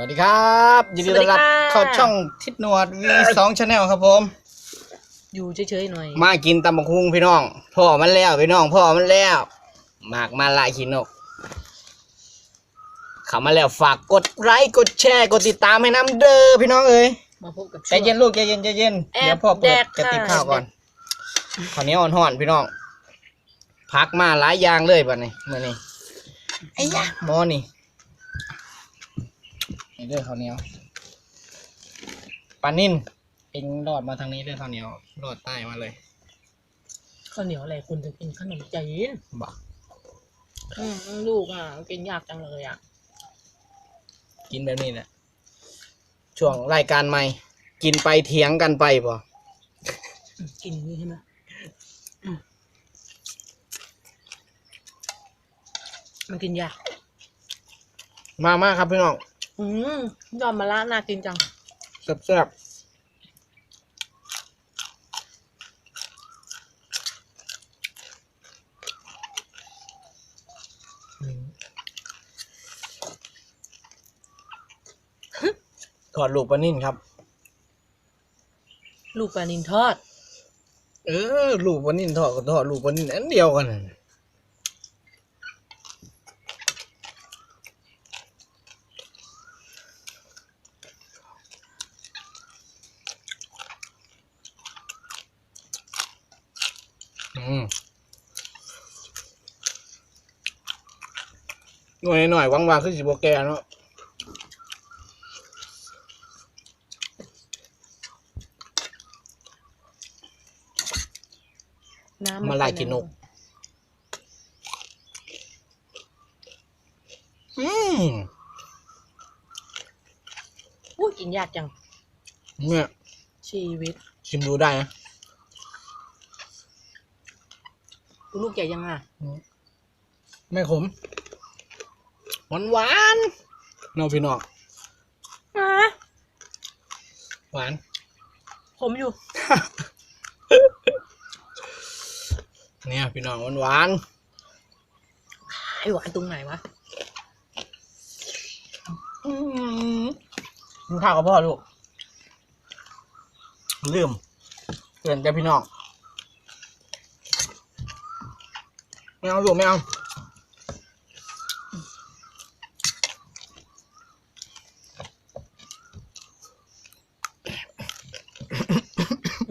วัสดีครับยินดีต้อนรับสวัสดีค่ะ เข้าช่องทิศนวดวีสองชาแนลครับผม อยู่เฉยๆหน่อย มากินตำบักหุ่งพี่น้อง พ่อมันแล้วพี่น้องพ่อมันแล้วหมากมาลายขีนกเข้ามาแล้วฝากกดไลค์กดแชร์กดติดตามให้น้ำเด้อพี่น้องเอ้ยมาพบกับใจเย็นลูกใจเย็นใจเย็นแอบเดี๋ยวพ่อเปิดแดกกระติบค่ะข้าวก่อนข้าวเหนียวอ่อนๆพี่น้องพักมาหลายอย่างเลยบัดนี้มื่อนี้ไอ้ยะหมอนี่นี่ เด้อข้าวเหนียว ปลานิ่นเองรอดมาทางนี้เด้อข้าวเหนียวรอดใต้มาเลยข้าวเหนียวอะไรคุณจะกินขนมจีนบอกอืมลูกอะกินยากจังเลยอะ กินแบบนี้แหละช่วงรายการใหม่ กินไปเถียงกันไปป่ะอืมกินอย่างนี้ใช่ไหมอืมมันกินยาก มามาครับพี่น้อง อืมยอมมาละน่ากินจัง แซ่บๆถอดลูกปลานิ่นครับ ลูกปลานินทอด เออ ลูกปลานิ่นทอดกับทอดลูกปลานิ่นอันเดียวกันน่ะอืม หน่อยหน่อยๆว่างๆคือสิบแกเนาะน้ำมาลายกินนก อืมอู้กินยากจัง เนี่ยชีวิต ชิมดูได้นะ คุณลูกใหญ่ยังอะไม่ขมหวานหวานๆเน้องพี่น้องอะหวานผมอยู่ เนี่ยพี่น้องหวานหวานไอหวานตรงไหนวะๆอืมกินข้าวกับพ่อลูกลืมเตือนแต่พี่น้อง ไม่เอาลูกไม่เอา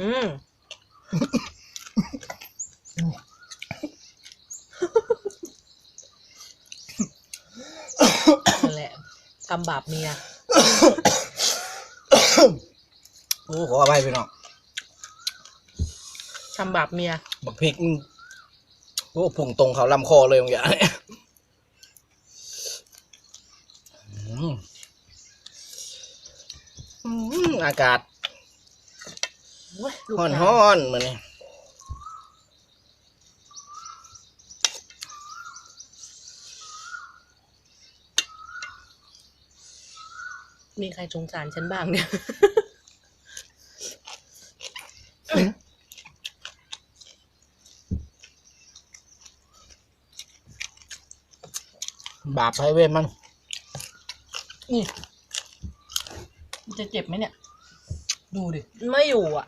อืมนั่นแหละทำบาปเมียโอ้ขออภัยพี่น้อง ทำบาปเมีย บักพริกมัน โอ้พุ่งตรงเขาลำคอเลยบางอย่างเนี่ยอืมอากาศโอ้ยลูกฮ้อนฮ้อนเหมือนนี่มีใครสงสารฉันบ้างเนี่ย บาปไพเวทมัน นี่มันจะเจ็บไหมเนี่ย ดูดิ ไม่อยู่อะ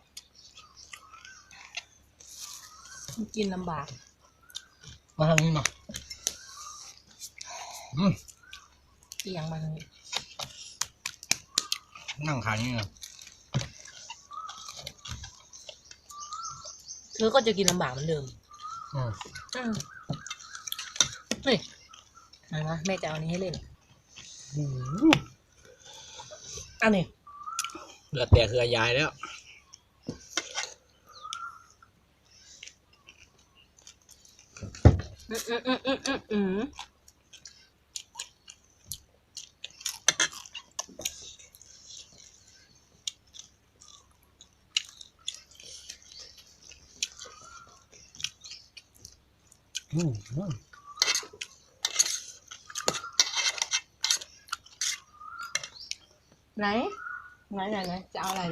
กินลำบาก มาทางนี้มาอืมเอียงมาทางนี้นั่งขายนี่นะเธอก็จะกินลำบากเหมือนเดิมอืม อืมนี่ ไหนวะแม่จะเอาอันนี้ให้เล่นอืมอันนี้เหลือแต่คือยายแล้ว อืมอืมอืมอืมอืมอืมอืม อืมไหนไหนไหนไหนจะเอาอะไร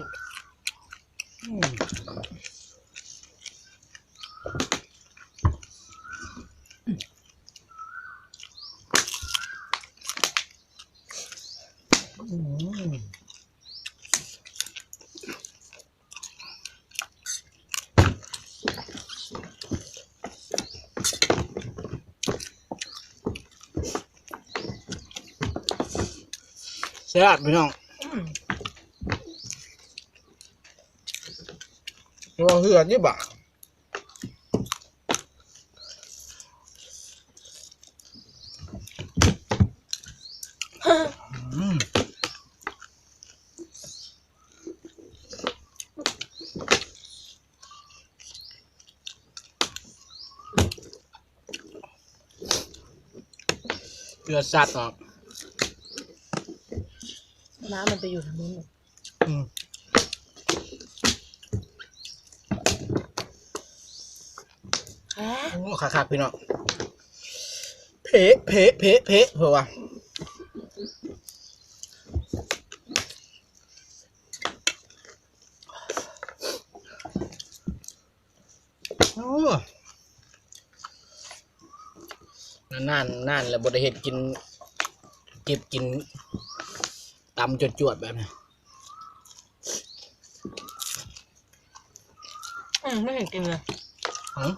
ลูกอืมอืมแซ่บพี่น้องอืมเราเหือดยี่บ่ะอืมเลือดสัตว์ออกน้ำมันไปอยู่ทางนู้นหมด อืม แฮะโอ้ขาขาดพี่น้องเพะเพะเพะเพะเผื่อว่าโอ้นานๆนานแล้วบไดเห็ดกิน เก็บกินตำจวดๆแบบนี้อืมไม่เห็นกินเลย หือ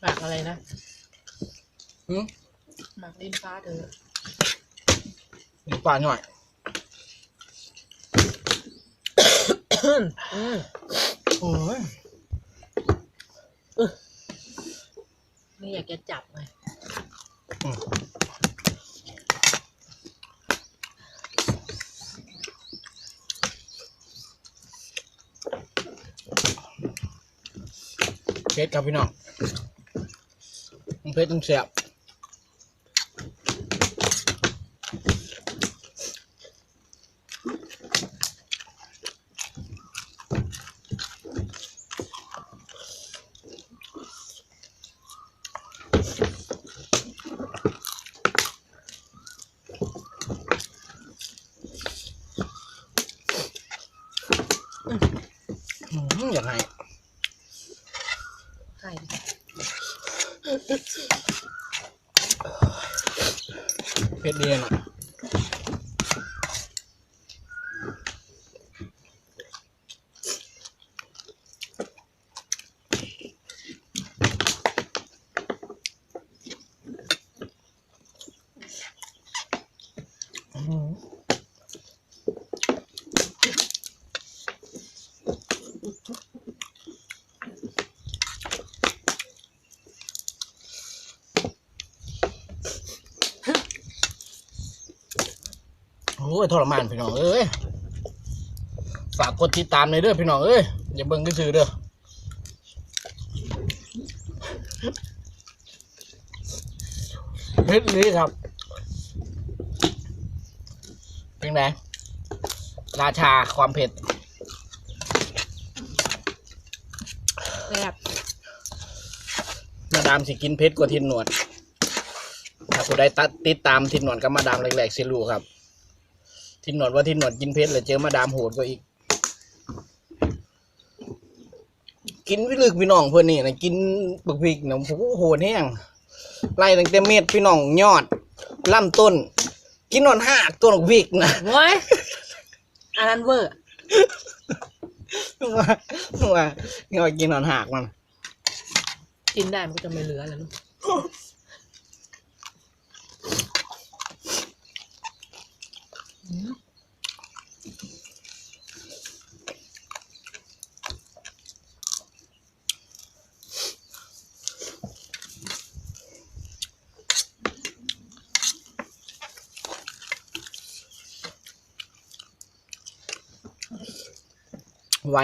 หมากอะไร นะหือหมากดินฟ้าเธอมีปลาหน่อยอืมโอ้ยนี่อยากจะจับไงเพชรครับพี่น้อง มันเพชรต้องเสียบ อืมอย่างไร ใช่ เพชรเดียนอะอืมโอ้ยทรมานพี่น้องเอ้ยฝากกดติดตามในอยเด้อพี่น้องเอ้ยอย่าเบิ่งก็ซื้อๆเด้อเฮ็ดนี้ครับเป็นไงราชาความเผ็ดแซ่บมาดามสิกินเผ็ดกว่าทินหนวด ถ้าผู้ใดตัดติดตามทินหนวดกับมาดามแรกๆสิรู้ครับ ทินหนวดว่าทินหนวดกินเผ็ดเลยเจอมาดามโหดกว่าอีก กินวิลึกพี่น้องเพื่อนนี่นะกินบักพริกนะโอ้โหโหดแห้งไล่ตั้งแต่เม็ดพี่น้องยอดลำต้น กินนอนหักตัวบักพริกนะง้อยอันนั้นเวอร์ว่าว่านี่ว่ากินนอนหักมัน กินได้มันก็จะไม่เหลือแล้วลูกอืม วา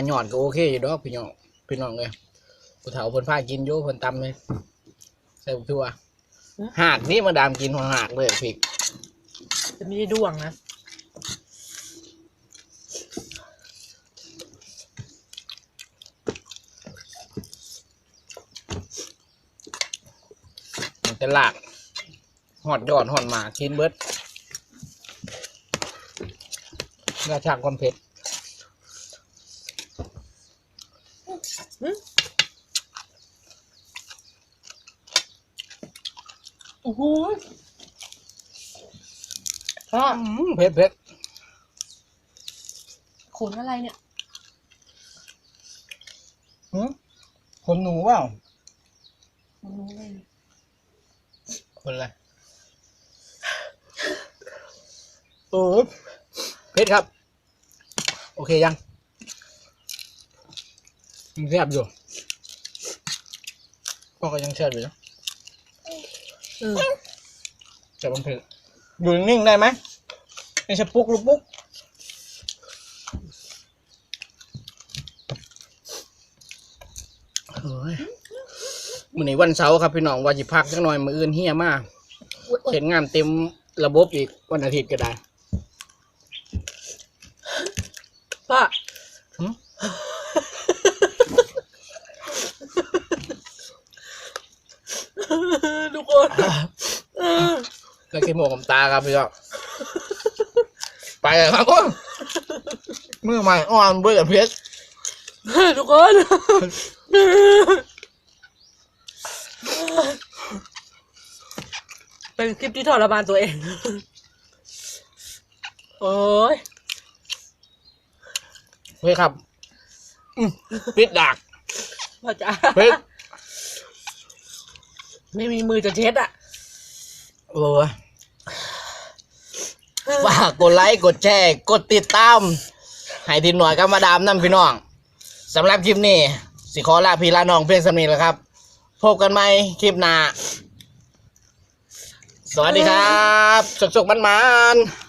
นยอดก็โอเคอยู่ดอกพี่น้องพี่น้องเลยผู้เฒ่าเพิ่นพากินอยู่เพิ่นตำเลยใส่บักทั่วหักนี่มาดามกินหัวหักเลยพริกจะไม่ได้ด้วงนะ แหลากหอดยอดหอดหมากินเบิดราชาคนเผ็ดโอ้โหพ่อเผ็ดเผ็ดขนอะไรเนี่ยขนหนูเปล่า ขนหนูเลย คนอะไรโอ้เผ็ดครับ โอเคยังยังแซ่บอยู่พ่อก็ยังแซ่บอยู่นะอืมแต่มันเผ็ดอยู่นิ่งๆได้ไหมไม่ใช่ปุ๊กลูกปุ๊กเฮ้ย วันนี้วันเสาร์ครับพี่น้องว่าจิพักจักหน่อยมืออื่นเฮียมากอุ๊ยอุ๊ยเห็นงานเต็มระบบอีกวันอาทิตย์ก็ได้ พ่อหึทุกคนเออแล้วกินหมูกับตาครับพี่น้องไปเลยครับโอ้ยมือใหม่อ่อนเบื่อเพชรทุกคน เป็นคลิปที่ทรมานตัวเอง โอ้ยเฮ้ยครับอืมปิดดักพ่อจ๋าเพชรไม่มีมือจะเช็ดอะ โอ้ยฝากกดไลค์กดแชร์กดติดตาม ให้ทีมหน่อยกับมาดามนั่นพี่น้องสำหรับคลิปนี้ สิขอลาพี่ลาน้องเพียงสำนีแหล้วครับ พบกันใหม่คลิปหน้า สวัสดีครับสุกๆมันๆ